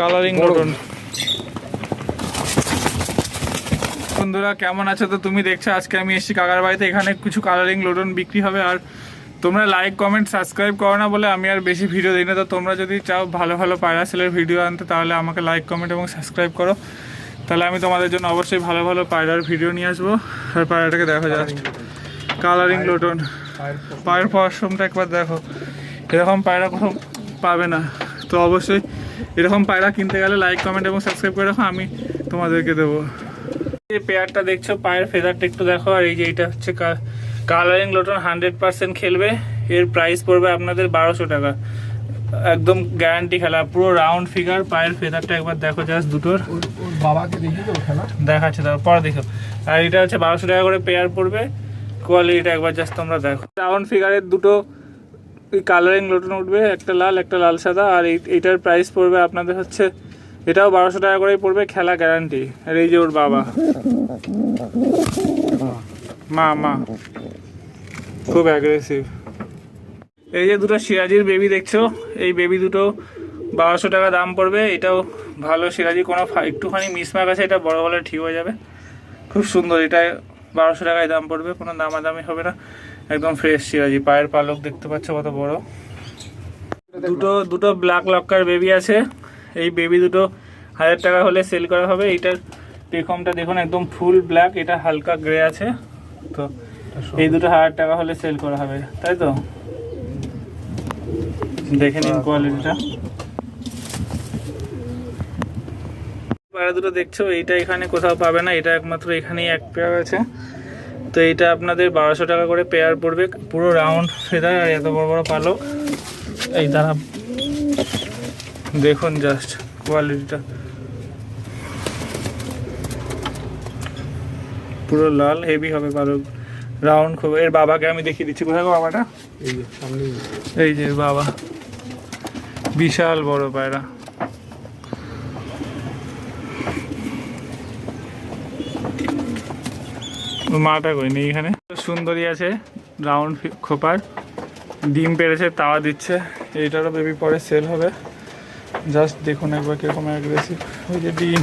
Colouring. Lotion বন্ধুরা কেমন আছো? তো তুমি দেখছ আজকে আমি এসেছি কাকার বাড়িতে। এখানে কিছু কালারিং লোটন বিক্রি হবে। আর তোমরা লাইক কমেন্ট সাবস্ক্রাইব করো না বলে আমি আর বেশি ভিডিও দিই না। তো তোমরা যদি চাও ভালো ভালো পায়রা সেলের ভিডিও আনতে তাহলে আমাকে লাইক কমেন্ট এবং সাবস্ক্রাইব করো। তাহলে আমি তোমাদের জন্য অবশ্যই ভালো ভালো পায়রার ভিডিও নিয়ে আসব। আর পায়রাটাকে দেখো জাস্ট কালারিং লোটন পায়ের পশমটা একবার দেখো। এরকম পায়রা কোথাও পাবে না। তো অবশ্যই এরকম পায়রা কিনতে গেলে লাইক কমেন্ট এবং সাবস্ক্রাইব করে রাখো আমি তোমাদেরকে দেবো। এই পেয়ারটা দেখছ পায়ের ফেদারটা একটু দেখো আর এই যে এটা হচ্ছে কালারিং লোটন হান্ড্রেড পার্সেন্ট খেলবে এর প্রাইস পড়বে আপনাদের বারোশো টাকা। একদম গ্যারান্টি খেলা পুরো রাউন্ড ফিগার পায়ের ফেদারটা একবার দেখো জাস্ট দুটোর। বাবাকে দেখি তো খেলা। দেখাচ্ছে তারপর পরে দেখো। আর এটা হচ্ছে বারোশো টাকা করে পেয়ার পড়বে কোয়ালিটিটা একবার জাস্ট তোমরা দেখো। রাউন্ড ফিগারের দুটো কালারিং লোটন উঠবে, একটা লাল একটা লাল সাদা, আর এই- এইটার প্রাইস পড়বে আপনাদের হচ্ছে, এটাও বারোশো টাকা করেই পড়বে খেলা গ্যারান্টি আর এই যে ওর বাবা। মা মা। খুব অ্যাগ্রেসিভ এই যে দুটো সিরাজির বেবি দেখছ, এই বেবি দুটো বারোশো টাকা দাম পড়বে, এটাও ভালো সিরাজি, কোনো একটুখানি মিসমার্ক আছে, এটা বড় বলে ঠিক হয়ে যাবে। খুব সুন্দর, এটা বারোশো টাকায় দাম পড়বে, কোনো দামাদামি হবে না। একদম ফ্রেশ সিরাজি, পায়ের পালক দেখতে পাচ্ছ কত বড়। দুটো দুটো ব্ল্যাক লক্কার বেবি আছে। এই বেবি দুটো হাজার টাকা হলে সেল করা হবে। এইটার টেকমটা দেখুন, একদম ফুল ব্ল্যাক এটা হালকা গ্রে আছে। তো এই দুটো হাজার টাকা হলে সেল করা হবে, তাই তো? দেখে নিন কোয়ালিটিটা পায়রা দুটো দেখছ এইটা এখানে কোথাও পাবে না এটা একমাত্র এখানেই এক পেয়ার আছে। তো এইটা আপনাদের বারোশো টাকা করে পেয়ার পড়বে পুরো রাউন্ড ফেদার আর এত বড় বড় পালক এই দাঁড়া দেখুন জাস্ট কোয়ালিটিটা পুরো লাল হেভি হবে পালক রাউন্ড খুব এর বাবাকে আমি দেখিয়ে দিচ্ছি কোথায় বাবাটা? এই যে বাবা। বিশাল বড় পায়রা। মাটা কই নেই এখানে। সুন্দরী আছে রাউন্ড খোপার। ডিম পেরেছে, তাওয়া দিচ্ছে। এইটারও বেবি পরে সেল হবে। জাস্ট দেখুন একবার কীরকম অ্যাগ্রেসিভ ওই যে ডিম।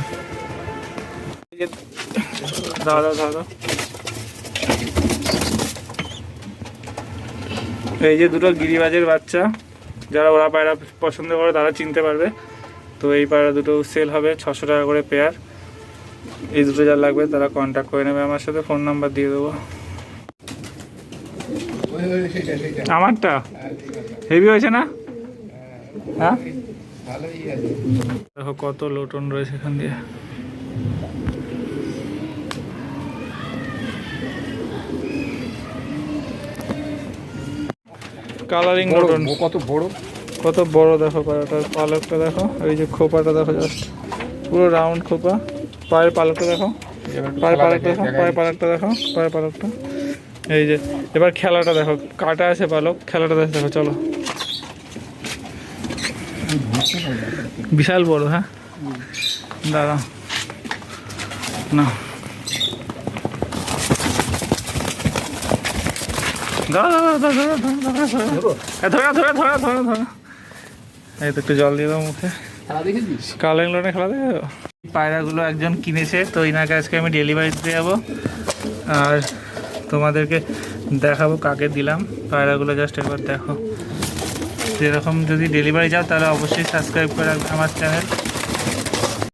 দাও দাও। এই যে দুটো গিরিবাজের বাচ্চা। যারা ওরা পায়রা পছন্দ করে, তারা চিনতে পারবে। তো এই পায়রা দুটো সেল হবে, ছশো টাকা করে পেয়ার এই দুটো যা লাগবে তারা কন্ট্যাক্ট করে নেবে আমার সাথে ফোন নাম্বার দিয়ে দেবো। ওই ওই আমারটা। হেভি হয়েছে না? হ্যাঁ? দেখো কত লোটন রয়েছে এখান দিয়ে। Colouring lotion. কত বড়? কত বড় দেখো পায়রাটার পালকটা দেখো এই যে খোপাটা দেখো জাস্ট পুরো রাউন্ড খোপা। পায়ের পালকটা দেখো। পায়ের পালকটা দেখো পায়ের পালকটা দেখো পায়ের পালকটা। এই যে এবার খেলাটা দেখো কাটা আছে পালক খেলাটা দেখো চলো। বিশাল বড় হ্যাঁ? দাদা না। দাদা দাদা ধরা ধরা ধরা ধরা ধরা এই তো একটু জল দিয়ে দাও মুখে। কালো ইংল্যান্ডে খেলা দেখে পায়রাগুলো একজন কিনেছে তো ইনাকে আজকে আমি ডেলিভারি দিতে যাব। আর তোমাদেরকে দেখাবো কাকে দিলাম। পায়রাগুলো জাস্ট একবার দেখো। যেরকম এরকম যদি ডেলিভারি যাও তাহলে অবশ্যই সাবস্ক্রাইব করে রাখবে আমার চ্যানেল